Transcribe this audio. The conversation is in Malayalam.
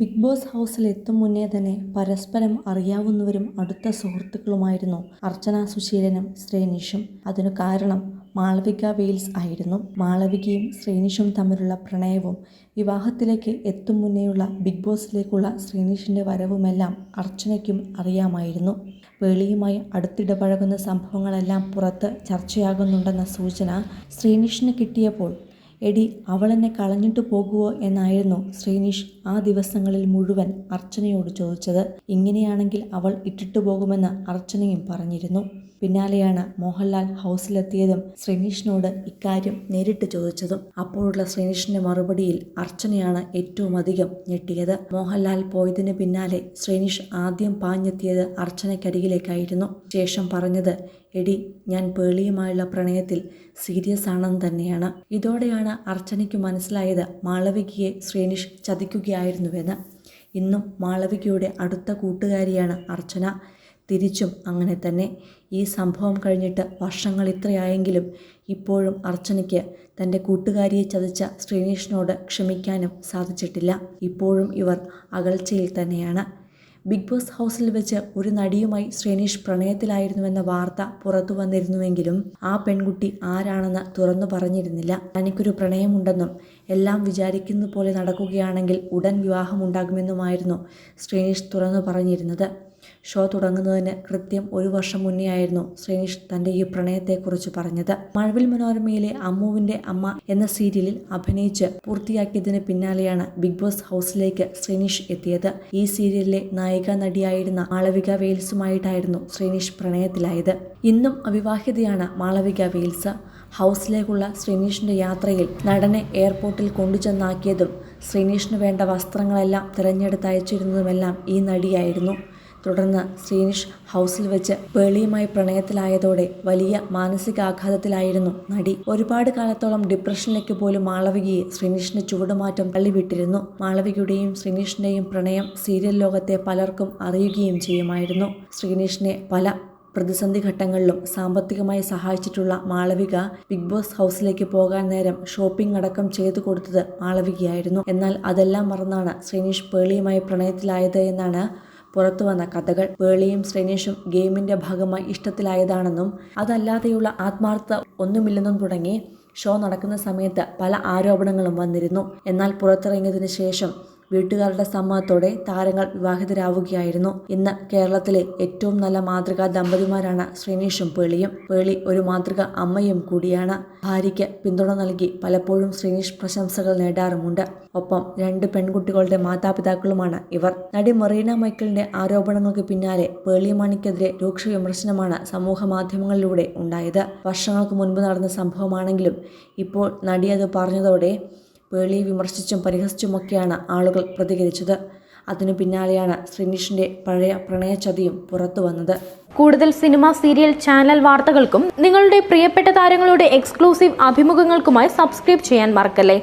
ബിഗ് ബോസ് ഹൗസിൽ എത്തും മുന്നേ തന്നെ പരസ്പരം അറിയാവുന്നവരും അടുത്ത സുഹൃത്തുക്കളുമായിരുന്നു അർച്ചന സുശീലനും ശ്രീനിഷും. അതിനു കാരണം മാളവിക വെയിൽസ് ആയിരുന്നു. മാളവികയും ശ്രീനിഷും തമ്മിലുള്ള പ്രണയവും വിവാഹത്തിലേക്ക് എത്തും മുന്നേയുള്ള ബിഗ് ബോസിലേക്കുള്ള ശ്രീനിഷിന്റെ വരവുമെല്ലാം അർച്ചനയ്ക്കും അറിയാമായിരുന്നു. പേളിയുമായി അടുത്തിടപഴകുന്ന സംഭവങ്ങളെല്ലാം പുറത്ത് ചർച്ചയാകുന്നുണ്ടെന്ന സൂചന ശ്രീനിഷിന് കിട്ടിയപ്പോൾ എടി അവളെന്നെ കളഞ്ഞിട്ട് പോകുമോ എന്നായിരുന്നു ശ്രീനിഷ് ആ ദിവസങ്ങളിൽ മുഴുവൻ അർച്ചനയോട് ചോദിച്ചത്. ഇങ്ങനെയാണെങ്കിൽ അവൾ ഇട്ടിട്ടു പോകുമെന്ന് അർച്ചനയും പറഞ്ഞിരുന്നു. പിന്നാലെയാണ് മോഹൻലാൽ ഹൗസിലെത്തിയതും ശ്രീനിഷിനോട് ഇക്കാര്യം നേരിട്ട് ചോദിച്ചതും. അപ്പോഴുള്ള ശ്രീനിഷിന്റെ മറുപടിയിൽ അർച്ചനയാണ് ഏറ്റവും അധികം ഞെട്ടിയത്. മോഹൻലാൽ പോയതിന് പിന്നാലെ ശ്രീനിഷ് ആദ്യം പാഞ്ഞെത്തിയത് അർച്ചനയ്ക്കരികിലേക്കായിരുന്നു. ശേഷം പറഞ്ഞത് എടി ഞാൻ പേളിയുമായുള്ള പ്രണയത്തിൽ സീരിയസ് ആണെന്ന് തന്നെയാണ്. ഇതോടെയാണ് അർച്ചനയ്ക്ക് മനസ്സിലായത് മാളവികയെ ശ്രീനിഷ് ചതിക്കുകയായിരുന്നുവെന്ന്. ഇന്നും മാളവികയുടെ അടുത്ത കൂട്ടുകാരിയാണ് അർച്ചന. തിരിച്ചും അങ്ങനെ തന്നെ. ഈ സംഭവം കഴിഞ്ഞിട്ട് വർഷങ്ങൾ ഇത്രയായെങ്കിലും ഇപ്പോഴും അർച്ചനയ്ക്ക് തന്റെ കൂട്ടുകാരിയെ ചതിച്ച ശ്രീനീഷിനോട് ക്ഷമിക്കാനും സാധിച്ചിട്ടില്ല. ഇപ്പോഴും ഇവർ അകൽച്ചയിൽ തന്നെയാണ്. ബിഗ് ബോസ് ഹൗസിൽ വെച്ച് ഒരു നടിയുമായി ശ്രീനീഷ് പ്രണയത്തിലായിരുന്നുവെന്ന വാർത്ത പുറത്തു വന്നിരുന്നുവെങ്കിലും ആ പെൺകുട്ടി ആരാണെന്ന് തുറന്നു പറഞ്ഞിരുന്നില്ല. തനിക്കൊരു പ്രണയമുണ്ടെന്നും എല്ലാം വിചാരിക്കുന്ന പോലെ നടക്കുകയാണെങ്കിൽ ഉടൻ വിവാഹമുണ്ടാകുമെന്നുമായിരുന്നു ശ്രീനീഷ് തുറന്നു പറഞ്ഞിരുന്നത്. ഷോ തുടങ്ങുന്നതിന് കൃത്യം ഒരു വർഷം മുന്നേ ആയിരുന്നു ശ്രീനിഷ് തന്റെ ഈ പ്രണയത്തെക്കുറിച്ച് പറഞ്ഞത്. മഴവിൽ മനോരമയിലെ അമ്മുവിന്റെ അമ്മ എന്ന സീരിയലിൽ അഭിനയിച്ച് പൂർത്തിയാക്കിയതിന് പിന്നാലെയാണ് ബിഗ് ബോസ് ഹൗസിലേക്ക് ശ്രീനിഷ് എത്തിയത്. ഈ സീരിയലിലെ നായിക നടിയായിരുന്ന മാളവിക വെയിൽസുമായിട്ടായിരുന്നു ശ്രീനിഷ് പ്രണയത്തിലായത്. ഇന്നും അവിവാഹിതയാണ് മാളവിക വെയിൽസ്. ഹൗസിലേക്കുള്ള ശ്രീനിഷിന്റെ യാത്രയിൽ നടനെ എയർപോർട്ടിൽ കൊണ്ടുചെന്നാക്കിയതും ശ്രീനിഷിന് വേണ്ട വസ്ത്രങ്ങളെല്ലാം തിരഞ്ഞെടുത്തയച്ചിരുന്നതുമെല്ലാം ഈ നടിയായിരുന്നു. തുടർന്ന് ശ്രീനിഷ് ഹൗസിൽ വെച്ച് പേളിയുമായി പ്രണയത്തിലായതോടെ വലിയ മാനസികാഘാതത്തിലായിരുന്നു നടി. ഒരുപാട് കാലത്തോളം ഡിപ്രഷനിലേക്ക് പോലും മാളവികയെ ശ്രീനിഷിന്റെ ചുവടുമാറ്റം തള്ളിവിട്ടിരുന്നു. മാളവികയുടെയും ശ്രീനിഷിന്റെയും പ്രണയം സീരിയൽ ലോകത്തെ പലർക്കും അറിയുകയും ചെയ്യുമായിരുന്നു. ശ്രീനിഷിനെ പല പ്രതിസന്ധി ഘട്ടങ്ങളിലും സാമ്പത്തികമായി സഹായിച്ചിട്ടുള്ള മാളവിക ബിഗ് ബോസ് ഹൗസിലേക്ക് പോകാൻ നേരം ഷോപ്പിംഗ് അടക്കം ചെയ്തു കൊടുത്തത് മാളവികയായിരുന്നു. എന്നാൽ അതെല്ലാം മറന്നാണ് ശ്രീനിഷ് പേളിയുമായി പ്രണയത്തിലായത് എന്നാണ് പുറത്തു വന്ന കഥകൾ പേളിയും ശ്രീനേഷും ഗെയിമിന്റെ ഭാഗമായി ഇഷ്ടത്തിലായതാണെന്നും അതല്ലാതെയുള്ള ആത്മാർത്ഥ ഒന്നുമില്ലെന്നും തുടങ്ങി ഷോ നടക്കുന്ന സമയത്ത് പല ആരോപണങ്ങളും വന്നിരുന്നു. എന്നാൽ പുറത്തിറങ്ങിയതിനു ശേഷം വീട്ടുകാരുടെ സമ്മതത്തോടെ താരങ്ങൾ വിവാഹിതരാവുകയായിരുന്നു. ഇന്ന് കേരളത്തിലെ ഏറ്റവും നല്ല മാതൃകാ ദമ്പതിമാരാണ് ശ്രീനീഷും പേളിയും. പേളി ഒരു മാതൃക അമ്മയും കൂടിയാണ്. ഭാര്യയ്ക്ക് പിന്തുണ നൽകി പലപ്പോഴും ശ്രീനീഷ് പ്രശംസകൾ നേടാറുമുണ്ട്. ഒപ്പം രണ്ട് പെൺകുട്ടികളുടെ മാതാപിതാക്കളുമാണ് ഇവർ. നടി മറീന മൈക്കിളിന്റെ ആരോപണങ്ങൾക്ക് പിന്നാലെ പേളി മാണിക്കെതിരെ രൂക്ഷ വിമർശനമാണ് സമൂഹ മാധ്യമങ്ങളിലൂടെ ഉണ്ടായത്. വർഷങ്ങൾക്ക് മുൻപ് നടന്ന സംഭവമാണെങ്കിലും ഇപ്പോൾ നടി അത് പറഞ്ഞതോടെ പേളിയെ വിമർശിച്ചും പരിഹസിച്ചുമൊക്കെയാണ് ആളുകൾ പ്രതികരിച്ചത്. അതിനു പിന്നാലെയാണ് ശ്രീനിഷിന്റെ പഴയ പ്രണയചതിയും പുറത്തു വന്നത്. കൂടുതൽ സിനിമ സീരിയൽ ചാനൽ വാർത്തകൾക്കും നിങ്ങളുടെ പ്രിയപ്പെട്ട താരങ്ങളുടെ എക്സ്ക്ലൂസീവ് അഭിമുഖങ്ങൾക്കുമായി സബ്സ്ക്രൈബ് ചെയ്യാൻ മറക്കല്ലേ?